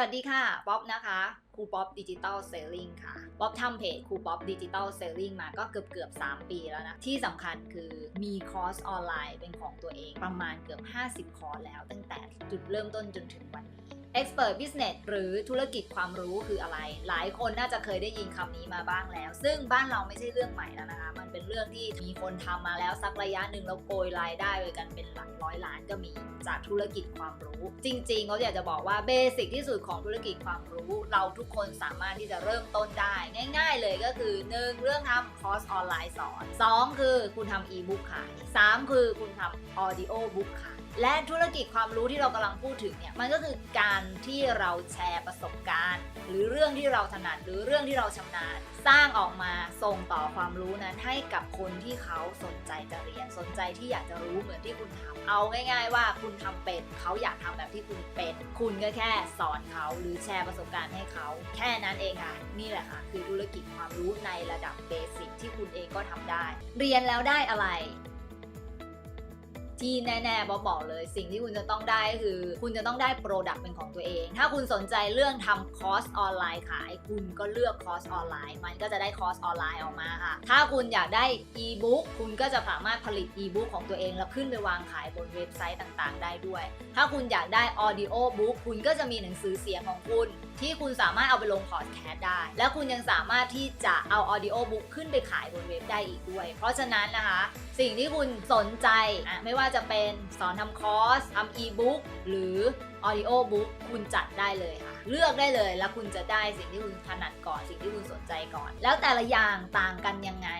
สวัสดีค่ะ ป๊อบนะคะครูป๊อบดิจิตอลเซลลิงค่ะ ป๊อบทำเพจครูป๊อบดิจิตอลเซลลิงมาก็เกือบเกือบ3 ปีแล้วนะ ที่สำคัญคือมีคอร์สออนไลน์เป็นของตัวเองประมาณเกือบ 50 คอร์สแล้ว ตั้งแต่จุดเริ่มต้นจนถึงวันนี้ Expert Business หรือธุรกิจความรู้คืออะไร หลายคนน่าจะเคยได้ยินคำนี้มาบ้างแล้ว ซึ่งบ้านเราไม่ใช่เรื่องใหม่แล้วนะคะ มันเป็นเรื่องที่มีคนทำมาแล้วสักระยะหนึ่งแล้วโกยรายได้ไปกันเป็นหลักร้อยล้านก็มีจากธุรกิจความรู้ จริงๆเขาอยากจะบอกว่าเบสิกที่สุดของธุรกิจความรู้ เราทุกคนสามารถที่จะเริ่มต้นได้ ง่าย ๆ เลยก็คือ 1 เรื่องทำคอร์สออนไลน์สอน 2 คือคุณทำอีบุ๊กขาย 3 คือคุณทำออดิโอบุ๊กขาย และธุรกิจความรู้ที่เรากำลังพูดถึงเนี่ยมันก็คือการที่เราแชร์ประสบการณ์ หรือเรื่องที่เราถนัดหรือเรื่องที่เราชำนาญ สร้างออกมาส่งต่อความรู้นั้นให้กับคนที่เขาสนใจจะเรียนสนใจที่อยากจะรู้เหมือนที่คุณทำเอาง่าย ๆ ว่าคุณทำเป็นเขาอยากทำแบบที่คุณเป็น คุณก็แค่สอนเขาหรือแชร์ประสบการณ์ให้เขา แค่นั้นเองค่ะ นี่แหละค่ะคือธุรกิจความรู้ในระดับเบสิกที่คุณเองก็ทำได้ เรียนแล้วได้อะไร ที่แน่ๆบอบอกเลยสิ่งที่คุณจะต้องได้คือ คุณจะต้องได้โปรดักต์เป็นของตัวเอง ถ้าคุณสนใจเรื่องทำคอร์สออนไลน์ขาย คุณก็เลือกคอร์สออนไลน์ มันก็จะได้คอร์สออนไลน์ออกมาค่ะ ถ้าคุณอยากได้อีบุ๊กคุณก็จะสามารถผลิตอีบุ๊กของตัวเอง แล้วขึ้นไปวางขายบนเว็บไซต์ต่างๆ ได้ด้วย ถ้าคุณอยากได้ออดิโอบุ๊กคุณก็จะมีหนังสือเสียงของคุณ ที่คุณสามารถเอาไปลงพอดแคสต์ได้ และคุณยังสามารถที่จะเอาออดิโอบุ๊กขึ้นไปขายบนเว็บได้อีกด้วย เพราะฉะนั้นนะคะ สิ่งที่คุณสนใจอะไม่ว่าจะเป็นสอนทำคอร์สทำอีบุ๊กหรือออดิโอบุ๊กคุณจัดได้เลยค่ะ เลือกได้เลยแล้วคุณจะได้สิ่งที่คุณถนัดก่อนสิ่งที่คุณสนใจก่อน แล้วแต่ละอย่างต่างกันยังไง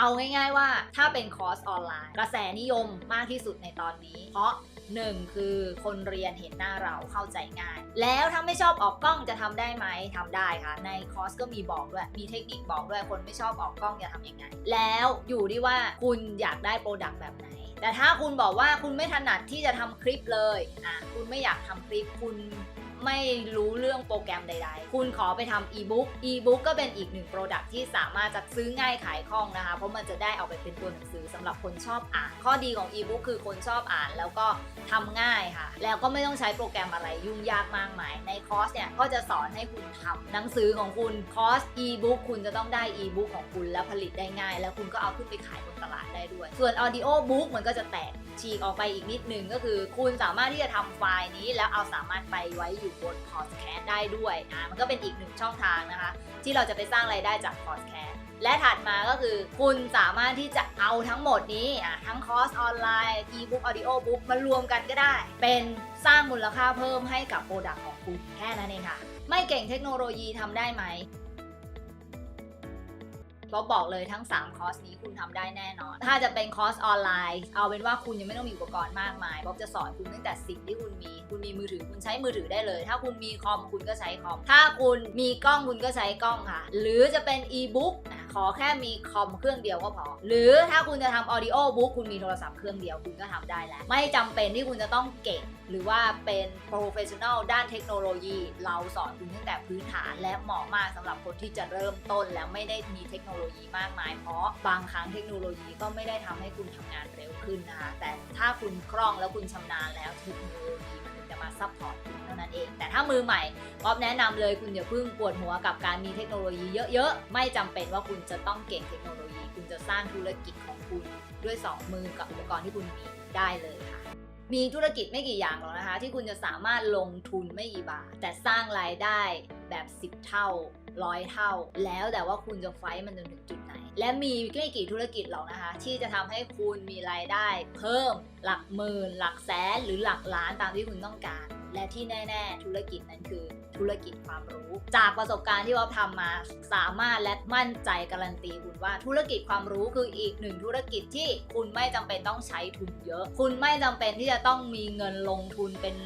เอาง่าย ๆว่าถ้าเป็นคอร์สออนไลน์ กระแสนิยมมากที่สุดในตอนนี้ เพราะหนึ่งคือคนเรียนเห็นหน้าเราเข้าใจง่าย แล้วถ้าไม่ชอบออกกล้องจะทำได้ไหมทำได้ค่ะ ในคอร์สก็มีบอกด้วย มีเทคนิคบอกด้วย คนไม่ชอบออกกล้องจะทำยังไง แล้วอยู่ที่ว่าคุณอยากได้โปรดักต์แบบไหน แต่ถ้าคุณบอกว่าคุณไม่ถนัดที่จะทำคลิปเลย อะ คุณไม่อยากทำคลิป คุณ ไม่รู้เรื่องโปรแกรมใด ๆ คุณขอไปทำอีบุ๊กอีบุ๊กก็เป็นอีกหนึ่งโปรดักที่สามารถจะซื้อง่ายขายคล่องนะคะ เพราะมันจะได้เอาไปเป็นตัวหนังสือสำหรับคนชอบอ่าน ข้อดีของอีบุ๊กคือคนชอบอ่านแล้วก็ทำง่ายค่ะ แล้วก็ไม่ต้องใช้โปรแกรมอะไรยุ่งยากมากมาย ในคอร์สเนี่ยก็จะสอนให้คุณทำหนังสือของคุณคอร์สอีบุ๊กคุณจะต้องได้อีบุ๊กของคุณแล้วผลิตได้ง่าย แล้วคุณก็เอาขึ้นไปขายบนตลาดได้ด้วย ส่วนออดิโอบุ๊กมันก็จะแตกฉีกออกไปอีกนิดนึงก็คือ คุณสามารถที่จะทำไฟล์นี้แล้วเอาสามารถไปไว้อยู่บนพอดแคสต์ได้ด้วยอ่ามันก็เป็นอีกหนึ่งช่องทางนะคะ ที่เราจะไปสร้างไรายได้จากพอดแคสต์และถัดมาก็คือคุณสามารถที่จะเอาทั้งหมดนี้อะทั้งคอร์สออนไลน์อีบุ๊กออดิโอบุ๊กมารวมกันก็ได้ เป็นสร้างมูลค่าเพิ่มให้กับโปรดักต์ของคุณแค่นั้นเองค่ะ ไม่เก่งเทคโนโลยีทำได้ไหม บอบบอกเลยทั้ง 3 คอร์สนี้คุณทำได้แน่นอน ถ้าจะเป็นคอร์สออนไลน์ เอาเป็นว่าคุณยังไม่ต้องมีอุปกรณ์มากมายบ๊อบจะสอนคุณตั้งแต่สิ่งที่คุณมี คุณมีมือถือคุณใช้มือถือได้เลย ถ้าคุณมีคอมคุณก็ใช้คอม ถ้าคุณมีกล้องคุณก็ใช้กล้องค่ะ หรือจะเป็นอีบุ๊ก ขอแค่มีคอมเครื่องเดียวก็พอ หรือถ้าคุณจะทำออดิโอบุ๊กคุณมีโทรศัพท์เครื่องเดียวคุณก็ทำได้แล้ว ไม่จำเป็นที่คุณจะต้องเก่ง หรือว่าเป็นโปรเฟชชั่นอลด้านเทคโนโลยี เราสอนคุณตั้งแต่พื้นฐาน และเหมาะมากสำหรับคนที่จะเริ่มต้น แล้วไม่ได้มีเทคโนโลยีมากมาย เพราะบางครั้งเทคโนโลยีก็ไม่ได้ทำให้คุณทำงานเร็วขึ้นนะคะแต่ถ้าคุณคล่องแล้วคุณชำนาญแล้วเทคโนโลยี มาซัพพอร์ตคุณเท่านั้นเอง แต่ถ้ามือใหม่ป๊อบแนะนำเลยคุณอย่าเพิ่งปวดหัวกับการมีเทคโนโลยีเยอะๆ ไม่จำเป็นว่าคุณจะต้องเก่งเทคโนโลยี คุณจะสร้างธุรกิจของคุณด้วย 2 มือกับอุปกรณ์ที่คุณมีได้เลยค่ะ มีธุรกิจไม่กี่อย่างหรอกนะคะ ที่คุณจะสามารถลงทุนไม่กี่บาทแต่สร้างรายได้แบบ 10 เท่า ร้อยเท่า แล้วแต่ว่าคุณจะไฟท์มันจนถึงจุดไหน และมีไม่กี่ธุรกิจหรอกนะคะ ที่จะทำให้คุณมีรายได้เพิ่ม หลักหมื่น หลักแสนหรือหลักล้านตามที่คุณต้องการ และที่แน่ ๆ ธุรกิจนั้นคือธุรกิจความรู้ จากประสบการณ์ที่ว่าทำมาสามารถและมั่นใจการันตีคุณว่าธุรกิจความรู้คืออีกหนึ่งธุรกิจที่คุณไม่จำเป็นต้องใช้ทุนเยอะ คุณไม่จำเป็นที่จะต้องมีเงินลงทุนเป็น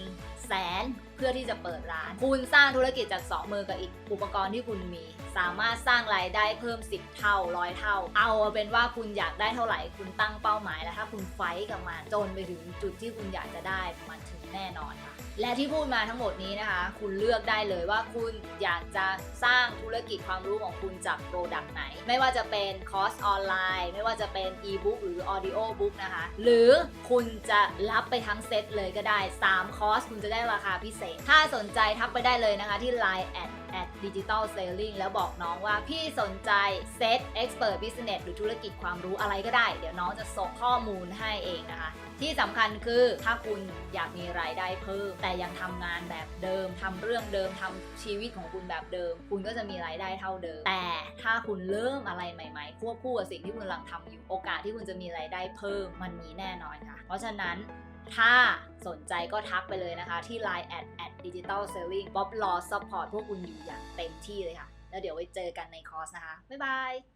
แสนเพื่อที่จะเปิดร้าน คุณสร้างธุรกิจจากสองมือกับอีกอุปกรณ์ที่คุณมี สามารถสร้างรายได้เพิ่ม 10 เท่าร้อยเท่า เอาเป็นว่าคุณอยากได้เท่าไหร่คุณตั้งเป้าหมายแล้วถ้าคุณไฟท์กับมันจนไปถึงจุดที่คุณอยากจะได้มันถึง แน่นอนค่ะ และที่พูดมาทั้งหมดนี้นะคะ คุณเลือกได้เลยว่าคุณอยากจะสร้างธุรกิจความรู้ของคุณจากโปรดักต์ไหน ไม่ว่าจะเป็นคอร์สออนไลน์ ไม่ว่าจะเป็นอีบุ๊กหรือออดิโอบุ๊กนะคะ หรือคุณจะรับไปทั้งเซตเลยก็ได้ 3 คอร์สคุณจะได้ราคาพิเศษ ถ้าสนใจทักไปได้เลยนะคะที่ Line แอด แอดดิจิตอลเซลลิงแล้วบอกน้องว่าพี่สนใจเซต Expert Business หรือธุรกิจความรู้อะไรก็ได้ เดี๋ยวน้องจะส่งข้อมูลให้เองนะคะ ที่สำคัญคือถ้าคุณอยากมีรายได้เพิ่ม แต่ยังทำงานแบบเดิมทำเรื่องเดิมทำชีวิตของคุณแบบเดิม คุณก็จะมีรายได้เท่าเดิม แต่ถ้าคุณเริ่มอะไรใหม่ๆ ควบคู่กับสิ่งที่คุณกำลังทำอยู่โอกาสที่คุณจะมีรายได้เพิ่มมันมีแน่นอนค่ะ เพราะฉะนั้น ถ้าสนใจก็ทักไปเลยนะคะ ที่ Line แอดแอดดิจิตอลเซลลิงบ๊อบรอซัพพอร์ตพวกคุณอยู่อย่างเต็มที่เลยค่ะ แล้วเดี๋ยวไว้เจอกันในคอร์สนะคะ บ๊ายบาย